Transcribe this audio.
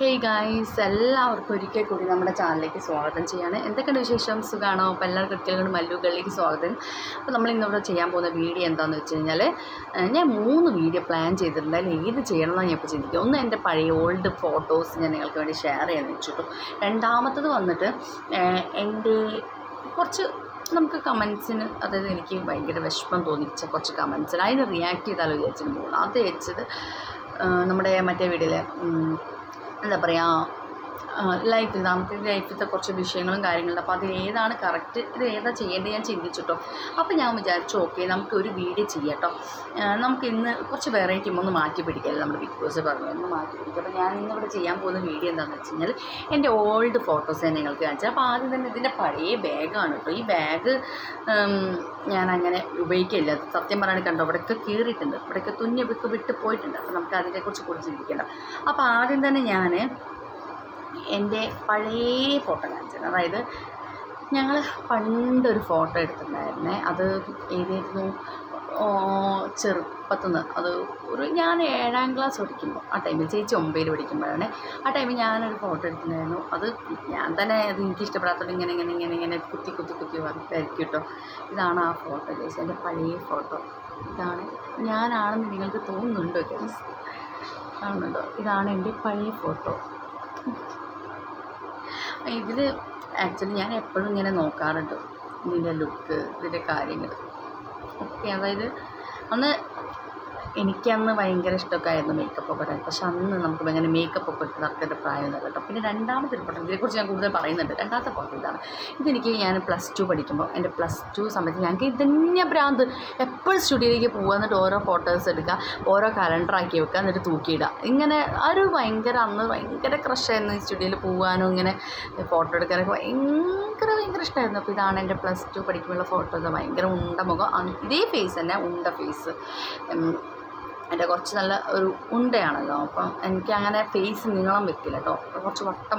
Hey guys എല്ലാവർക്കും ഒരിക്കൽ കൂടി നമ്മുടെ ചാനലിലേക്ക് സ്വാഗതം ചെയ്യാണ്. എന്തൊക്കെയുണ്ട് വിശേഷം? സുഖമാണോ അപ്പോൾ എല്ലാവർക്കും ഒരിക്കലും മല്ലുകളിലേക്ക് സ്വാഗതം. അപ്പോൾ നമ്മൾ ഇന്നിവിടെ ചെയ്യാൻ പോകുന്ന വീഡിയോ എന്താണെന്ന് വെച്ച് കഴിഞ്ഞാൽ ഞാൻ മൂന്ന് വീഡിയോ പ്ലാൻ ചെയ്തിട്ടുണ്ട്. ഏത് ചെയ്യണമെന്നാണ് ഞാൻ ഇപ്പോൾ ചിന്തിക്കുക ഒന്ന് എന്റെ പഴയ ഓൾഡ് ഫോട്ടോസ് ഞാൻ നിങ്ങൾക്ക് വേണ്ടി ഷെയർ ചെയ്യാൻ വെച്ചിട്ടു രണ്ടാമത്തത് വന്നിട്ട് എന്റെ കുറച്ച് നമുക്ക് കമൻസിന് അതായത് എനിക്ക് ഭയങ്കര വിഷമം തോന്നിച്ച കുറച്ച് കമൻസിന് അതിന് റിയാക്ട് ചെയ്താലോ വിചാരിച്ചിട്ട് പോകുന്നു അത് വെച്ചത് നമ്മുടെ മറ്റേ വീഡിയോയിൽ എന്താ പറയുക ലൈഫിൽ നമുക്ക് ലൈഫിലത്തെ കുറച്ച് വിഷയങ്ങളും കാര്യങ്ങളും. അപ്പോൾ അത് ഏതാണ് കറക്റ്റ് ഇത് ഏതാ ചെയ്യേണ്ടത്? ഞാൻ ചിന്തിച്ചിട്ടോ അപ്പോൾ ഞാൻ വിചാരിച്ചു ഓക്കെ നമുക്ക് ഒരു വീഡിയോ ചെയ്യാട്ടോ നമുക്ക് ഇന്ന് കുറച്ച് വെറൈറ്റി ഒന്ന് മാറ്റി പിടിക്കല്ലേ നമ്മുടെ ബിഗ് ബോസ് പറഞ്ഞു ഒന്ന് മാറ്റി പിടിക്കുക അപ്പോൾ ഞാൻ ഇന്നിവിടെ ചെയ്യാൻ പോകുന്ന വീഡിയോ എന്താണെന്ന് വെച്ച് കഴിഞ്ഞാൽ എന്റെ ഓൾഡ് ഫോട്ടോസ് ഞാൻ നിങ്ങൾക്ക് കാണിച്ചത് അപ്പോൾ ആദ്യം തന്നെ ഇതിന്റെ പഴയ ബാഗാണ് കേട്ടോ ഈ ബാഗ് ഞാൻ അങ്ങനെ ഉപയോഗിക്കില്ല സത്യം പറയാൻ കണ്ടോ ഇവിടെയൊക്കെ കീറിയിട്ടുണ്ട്. ഇവിടെയൊക്കെ തുന്നി വിട്ട് പോയിട്ടുണ്ട്. അപ്പോൾ നമുക്ക് അതിനെക്കുറിച്ച് കൂടുതൽ ചിന്തിക്കേണ്ട. അപ്പോൾ ആദ്യം തന്നെ ഞാൻ എന്റെ പഴയ ഫോട്ടോ കാണിച്ചത്. അതായത് ഞങ്ങൾ പണ്ടൊരു ഫോട്ടോ എടുത്തിട്ടുണ്ടായിരുന്നേ. അത് ഏതായിരുന്നു? ചെറുപ്പത്തുനിന്ന് അത് ഒരു ഞാൻ ഏഴാം ക്ലാസ് പഠിക്കുമ്പോൾ ആ ടൈമിൽ ചേച്ചി ഒമ്പതിൽ പഠിക്കുമ്പോഴാണ്. ആ ടൈമിൽ ഞാനൊരു ഫോട്ടോ എടുത്തിട്ടുണ്ടായിരുന്നു. അത് ഞാൻ തന്നെ അത് എനിക്ക് ഇഷ്ടപ്പെടാത്തത് ഇങ്ങനെ ഇങ്ങനെ ഇങ്ങനെ ഇങ്ങനെ കുത്തി കുത്തി കുത്തി വരയ്ക്കും കേട്ടോ ഇതാണ് ആ ഫോട്ടോ ചേച്ചി എന്റെ പഴയ ഫോട്ടോ. ഇതാണ്. ഞാനാണെന്ന് നിങ്ങൾക്ക് തോന്നുന്നുണ്ടോ? കാണുന്നുണ്ടോ? ഇതാണ് എന്റെ പഴയ ഫോട്ടോ. ഇതിൽ ആക്ച്വലി ഞാൻ എപ്പോഴും ഇങ്ങനെ നോക്കാറുണ്ട്. ഇതിന്റെ ലുക്ക് ഇതിന്റെ കാര്യങ്ങൾ ഓക്കെ അതായത് അന്ന് എനിക്കന്ന് ഭയങ്കര ഇഷ്ടമൊക്കെ ആയിരുന്നു മേക്കപ്പ് ഒക്കെ ഇടാൻ. പക്ഷെ അന്ന് നമുക്ക് ഭയങ്കര മേക്കപ്പ് ഒക്കെ ഇട്ട് നടക്കേണ്ട പ്രായമൊന്നും കേട്ടോ. പിന്നെ രണ്ടാമത്തെ ഒരു ഫോട്ടോ ഇതിനെക്കുറിച്ച് ഞാൻ കൂടുതൽ പറയുന്നുണ്ട്. രണ്ടാമത്തെ ഫോട്ടോ ഇതാണ്. ഇതെനിക്ക് ഞാൻ പ്ലസ് ടു പഠിക്കുമ്പോൾ എന്റെ പ്ലസ് ടു സമയത്ത് ഞങ്ങൾക്ക് ഇതന്നെ ഭ്രാന്ത്. എപ്പോഴും സ്റ്റുഡിയോയിലേക്ക് പോകുക എന്നിട്ട് ഓരോ ഫോട്ടോസ് എടുക്കുക ഓരോ കലണ്ടർ ആക്കി വെക്കുക എന്നിട്ട് തൂക്കിയിടുക. ഇങ്ങനെ ഒരു ഭയങ്കര അന്ന് ഭയങ്കര ക്രഷായിരുന്നു ഈ സ്റ്റുഡിയോയിൽ പോകാനും ഇങ്ങനെ ഫോട്ടോ എടുക്കാനൊക്കെ ഭയങ്കര ഭയങ്കര ഇഷ്ടമായിരുന്നു. അപ്പോൾ ഇതാണ് എന്റെ പ്ലസ് ടു പഠിക്കുമ്പോഴുള്ള ഫോട്ടോസ് ഭയങ്കര ഉണ്ട മുഖം. ഇതേ ഫേസ് തന്നെ ഉണ്ട ഫേസ് എന്റെ കുറച്ച് നല്ല ഒരു ഉണ്ടയാണല്ലോ. അപ്പം എനിക്ക് അങ്ങനെ ഫേസ് നീളം വെക്കില്ല കേട്ടോ. കുറച്ച് വട്ടം